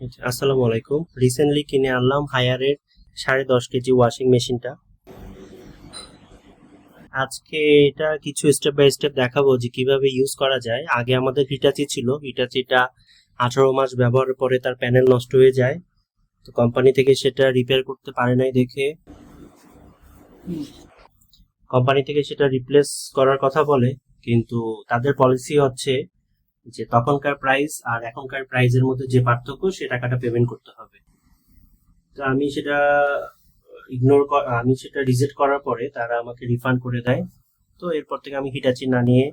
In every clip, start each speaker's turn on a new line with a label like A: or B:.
A: আসসালামু আলাইকুম। রিসেন্টলি কিনে আনলাম হায়ারের সাড়ে দশ কেজি ওয়াশিং মেশিনটা আজকে এটা কিছু স্টেপ বাই স্টেপ দেখাবো যে কীভাবে ইউজ করা যায়। আগে আমাদের হিটাচি ছিল। হিটাচিটা আঠারো মাস ব্যবহারের পরে তার প্যানেল নষ্ট হয়ে যায়। তো কোম্পানি থেকে সেটা রিপেয়ার করতে পারে নাই দেখে। কোম্পানি থেকে সেটা রিপ্লেস করার কথা বলে। কিন্তু তাদের পলিসি হচ্ছে যে তখনকার প্রাইস আর এখনকার প্রাইসের মধ্যে যে পার্থক্য, সে টাকাটা পেমেন্ট করতে হবে। তো আমি সেটা ইগনোর আমি সেটা রিজেক্ট করার পরে তারা আমাকে রিফান্ড করে দেয়। তো এরপর থেকে আমি হিটাচি না নিয়ে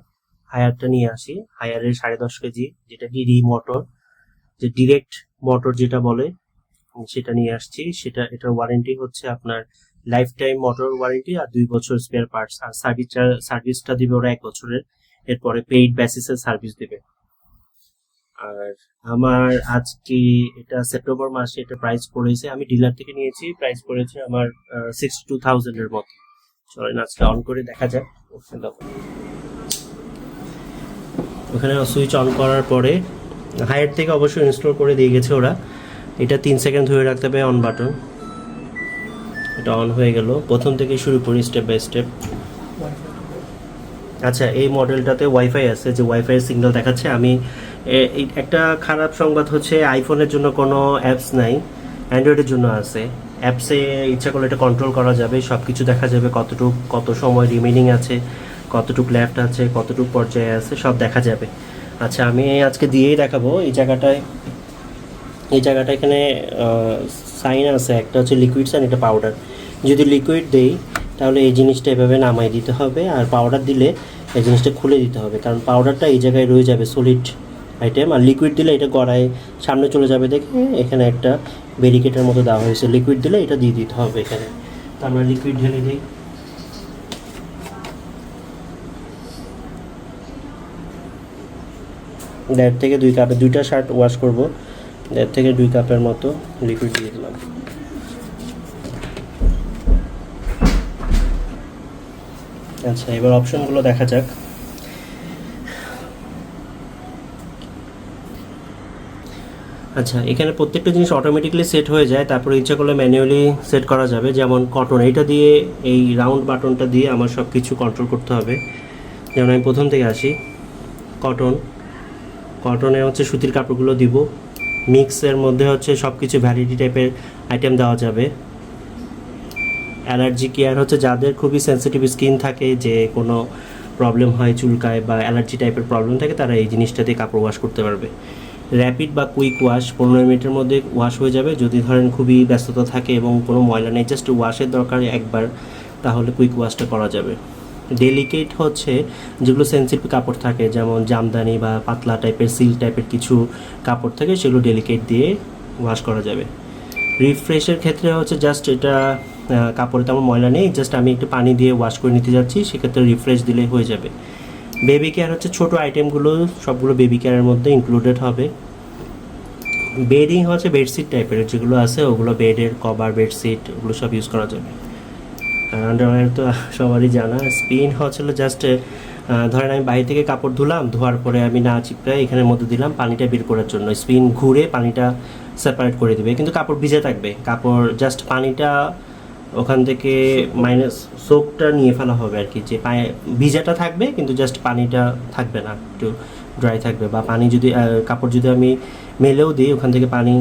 A: হায়ারটা নিয়ে আসি। হায়ারের সাড়ে দশ কেজি, যেটা ডিডি মোটর যে ডিরেক্ট মোটর যেটা বলে সেটা নিয়ে আসছি। সেটা এটার ওয়ারেন্টি হচ্ছে আপনার লাইফ টাইম মোটর ওয়ারেন্টি আর দুই বছর স্পেয়ার পার্টস আর সার্ভিস সার্ভিসটা দিবে ওরা এক বছরের। এরপরে পেইড বেসিসের সার্ভিস দিবে। আর আমার আজকে এটা সেপ্টেম্বর মাসে এটা প্রাইস পড়েছে, আমি ডিলার থেকে নিয়েছি প্রাইস পড়েছে আমার সিক্সটি টু থাউজেন্ড এর মতো। চলেন আজকে অন করে দেখা যাক। ওখানে সুইচ অন করার পরে হায়ার থেকে অবশ্যই ইনস্টল করে দিয়ে গেছে ওরা। এটা তিন সেকেন্ড ধরে রাখতে হবে অন বাটন এটা অন হয়ে গেল। প্রথম থেকে শুরু করি স্টেপ বাই স্টেপ আচ্ছা এই মডেলটাতে ওয়াইফাই আছে, যে ওয়াইফাই সিগন্যাল দেখাচ্ছে। আমি একটা খারাপ সংবাদ হচ্ছে আইফোনের জন্য কোনো অ্যাপস নাই অ্যান্ড্রয়েডের জন্য আছে। অ্যাপসে ইচ্ছা করলে এটা কন্ট্রোল করা যাবে সব কিছু দেখা যাবে, কতটুক, কত সময় রিমেনিং আছে, কতটুক লেফট আছে, কতটুক পর্যায়ে আছে, সব দেখা যাবে। আচ্ছা আমি আজকে দিয়েই দেখাবো, এই জায়গাটায়, এই জায়গাটা এখানে সাইন আছে, একটা হচ্ছে লিকুইড সাইন এটা পাউডার যদি লিকুইড দেই, তাহলে এই জিনিসটা এভাবে নামাই দিতে হবে, আর পাউডার দিলে এই জিনিসটা খুলে দিতে হবে, কারণ পাউডারটা এই জায়গায় রয়ে যাবে সলিড আইটেম আর লিকুইড দিলে এটা গড়ায় সামনে চলে যাবে দেখে এখানে একটা ব্যারিকেটের মতো দেওয়া হয়েছে। লিকুইড দিলে এটা দিয়ে দিতে হবে এখানে। তো আমরা লিকুইড ঢেলে দিই। দেড় থেকে দুই কাপে দুইটা শার্ট ওয়াশ করব। দেড় থেকে দুই কাপের মতো লিকুইড দিয়ে দিলাম। আচ্ছা এবার অপশনগুলো দেখা যাক। আচ্ছা এখানে প্রত্যেকটা জিনিস অটোমেটিকলি সেট হয়ে যায়, তারপরে ইচ্ছা করলে ম্যানুয়ালি সেট করা যাবে, যেমন কটন এইটা দিয়ে, এই রাউন্ড বাটনটা দিয়ে আমার সব কিছু কন্ট্রোল করতে হবে। যেমন আমি প্রথম থেকে আসি কটন কটনে হচ্ছে সুতির কাপড়গুলো দিব মিক্সের মধ্যে হচ্ছে সব কিছু ভ্যারাইটি টাইপের আইটেম দেওয়া যাবে। অ্যালার্জি কেয়ার হচ্ছে যাদের খুবই সেন্সিটিভ স্কিন থাকে, যে কোনো প্রবলেম হয় চুলকায় বা অ্যালার্জি টাইপের প্রবলেম থাকে, তারা এই জিনিসটা দিয়ে কাপড় ওয়াশ করতে পারবে। র্যাপিড বা কুইক ওয়াশ পনেরো মিনিটের মধ্যে ওয়াশ হয়ে যাবে। যদি ধরেন খুবই ব্যস্ততা থাকে এবং কোনো ময়লা নেই, জাস্ট ওয়াশের দরকার একবার, তাহলে কুইক ওয়াশটা করা যাবে। ডেলিকেট হচ্ছে যেগুলো সেন্সিটিভ কাপড় থাকে, যেমন জামদানি বা পাতলা টাইপের সিল টাইপের কিছু কাপড় থাকে, সেগুলো ডেলিকেট দিয়ে ওয়াশ করা যাবে। রিফ্রেশের ক্ষেত্রে হচ্ছে জাস্ট এটা কাপড়ে তেমন ময়লা নেই, জাস্ট আমি একটু পানি দিয়ে ওয়াশ করে নিতে যাচ্ছি, সেক্ষেত্রে রিফ্রেশ দিলে হয়ে যাবে। বেবি কেয়ার হচ্ছে ছোট আইটেমগুলো সবগুলো বেবি কেয়ারের মধ্যে ইনক্লুডেড হবে। বেডিং হচ্ছে বেডশিট টাইপের যেগুলো আছে ওগুলো বেডের কভার বেডশিট ওগুলো সব ইউজ করা যাবে। আন্ডারওয়্যার তো সবারই জানা। স্পিন হচ্ছিল জাস্ট ধরেন আমি বাইরে থেকে কাপড় ধুলাম, ধোয়ার পরে আমি না চিপকায় এখানের মধ্যে দিলাম, পানিটা বের করার জন্য। স্পিন ঘুরে পানিটা সেপারেট করে দিবে। কিন্তু কাপড় ভিজে থাকবে। কাপড় জাস্ট পানিটা ওখান থেকে মাইনাস সোপটা নিয়ে ফেলা হবে আর কি যে পায়ে ভিজাটা থাকবে কিন্তু জাস্ট পানিটা থাকবে না একটু ড্রাই থাকবে বা পানি যদি কাপড় যদি আমি মেলেও দিই ওখান থেকে পানি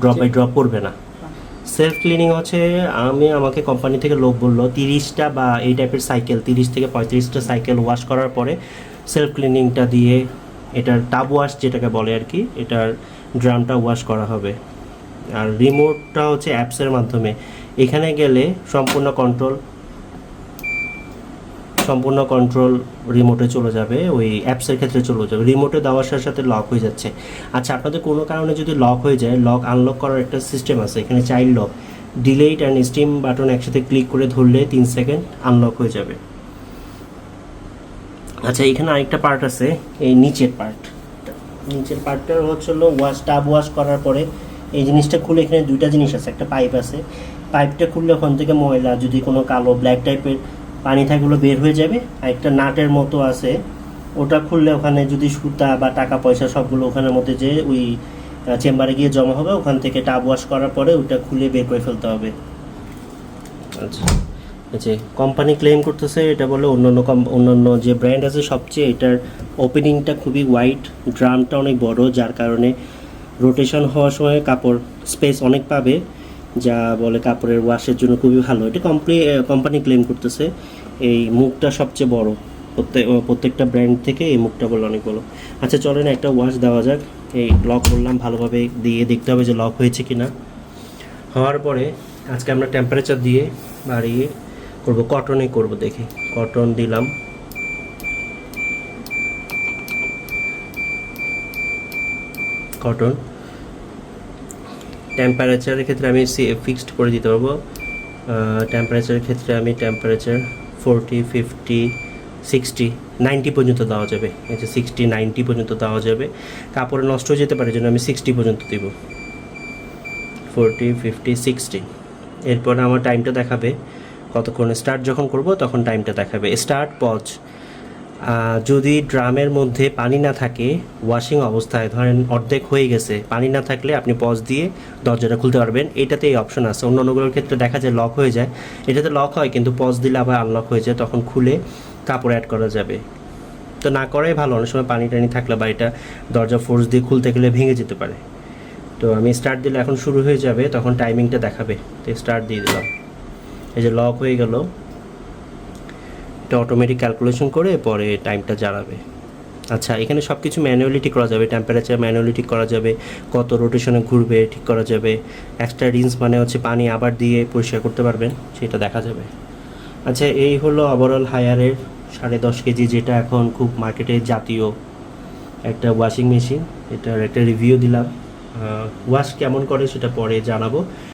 A: ড্রপ বাই ড্রপ পড়বে না। সেলফ ক্লিনিং হচ্ছে আমি আমাকে কোম্পানি থেকে লোক বলল তিরিশটা বা এই টাইপের সাইকেল তিরিশ থেকে পঁয়ত্রিশটা সাইকেল ওয়াশ করার পরে সেলফ ক্লিনিংটা দিয়ে এটার টাব ওয়াশ যেটাকে বলে আর কি এটার ড্রামটা ওয়াশ করা হবে। আর রিমোটটা হচ্ছে অ্যাপসের মাধ্যমে। এখানে গেলে সম্পূর্ণ কন্ট্রোল সম্পূর্ণ কন্ট্রোল রিমোটে চলে যাবে, ওই অ্যাপসের ক্ষেত্রে চলে যাবে। রিমোটে দেওয়ার সাথে সাথে লক হয়ে যাচ্ছে। আচ্ছা আপনাদের কোনো কারণে যদি লক হয়ে যায় লক আনলক করার একটা সিস্টেম আছে, এখানে child lock delete and steam button একসাথে ক্লিক করে ধরলে তিন সেকেন্ড আনলক হয়ে যাবে। আচ্ছা এখানে আরেকটা পার্ট আছে, এই নিচের পার্ট নিচের পার্টটা হচ্ছে ওয়াশ টাব ওয়াশ করার পরে এই জিনিসটা খুলে এখানে দুইটা জিনিস আছে, একটা পাইপ আছে। পাইপটা খুললে ওখান থেকে ময়লা, যদি কোনো কালো ব্ল্যাক টাইপের পানি থাকে ওগুলো বের হয়ে যাবে। আর একটা নাটের মতো আছে, ওটা খুললে ওখানে যদি সুতা বা টাকা পয়সা সবগুলো ওখানের মধ্যে যে ওই চেম্বারে গিয়ে জমা হবে, ওখান থেকে টাব ওয়াশ করার পরে ওটা খুলে বের করে ফেলতে হবে। আচ্ছা। আচ্ছা কোম্পানি ক্লেম করতেছে, এটা বলে অন্যান্য কম- অন্যান্য যে ব্র্যান্ড আছে, সবচেয়ে এটার ওপেনিংটা খুবই ওয়াইড ড্রামটা অনেক বড়, যার কারণে রোটেশন হওয়ার সময় কাপড় স্পেস অনেক পাবে। যা বলে কাপড়ের ওয়াশের জন্য খুবই ভালো। এটা কমপ্লি কোম্পানি ক্লেম করতেছে। এই মুখটা সবচেয়ে বড়। প্রত্যেক প্রত্যেকটা ব্র্যান্ড থেকে এই মুখটা বলে অনেক বড়। আচ্ছা চলেন একটা ওয়াশ দেওয়া যাক। এই লক করলাম ভালোভাবে দিয়ে দেখতে হবে যে লক হয়েছে কি না হওয়ার পরে আজকে আমরা টেম্পারেচার দিয়ে বাড়িয়ে করব কটনে করব দেখি। কটন দিলাম। কটন টেম্পারেচারের ক্ষেত্রে আমি সি ফিক্সড করে দিতে পারব। টেম্পারেচারের ক্ষেত্রে আমি temperature forty fifty sixty ninety পর্যন্ত দেওয়া যাবে। এই যে সিক্সটি নাইনটি পর্যন্ত দেওয়া যাবে। কাপড়ে নষ্ট হয়ে যেতে পারে, জন্য আমি সিক্সটি পর্যন্ত দিব। ফোরটি ফিফটি সিক্সটি এরপর আমার টাইমটা দেখাবে। কতক্ষণ স্টার্ট যখন করব, তখন টাইমটা দেখাবে। স্টার্ট পজ যদি ড্রামের মধ্যে পানি না থাকে ওয়াশিং অবস্থায়, ধরেন অর্ধেক হয়ে গেছে, পানি না থাকলে আপনি পজ দিয়ে দরজাটা খুলতে পারবেন। এটাতে এই অপশন আছে। অন্য অন্যগুলোর ক্ষেত্রে দেখা যায় লক হয়ে যায়। এটাতে লক হয়, কিন্তু পজ দিলে আবার আনলক হয়ে যায়। তখন খুলে কাপড় অ্যাড করা যাবে। তো না করাই ভালো। অনেক সময় পানি টানি থাকলে বা এটা দরজা ফোর্স দিয়ে খুলতে গেলে ভেঙে যেতে পারে। তো আমি স্টার্ট দিলে এখন শুরু হয়ে যাবে। তখন টাইমিংটা দেখাবে। তো স্টার্ট দিয়ে দিলাম। এই যে লক হয়ে গেল। এটা অটোমেটিক ক্যালকুলেশন করে পরে টাইমটা জানাবে। আচ্ছা এখানে সব কিছু ম্যানুয়ালি ঠিক করা যাবে টেম্পারেচার ম্যানুয়ালি ঠিক করা যাবে, কত রোটেশনে ঘুরবে ঠিক করা যাবে এক্সট্রা রিন্স মানে হচ্ছে পানি আবার দিয়ে পরিষ্কার করতে পারবেন, সেটা দেখা যাবে। আচ্ছা এই হলো ওভারঅল হায়ারের সাড়ে দশ কেজি যেটা এখন খুব মার্কেটে জাতীয় একটা ওয়াশিং মেশিন এটার একটা রিভিউ দিলাম। ওয়াশ কেমন করে সেটা পরে জানাব।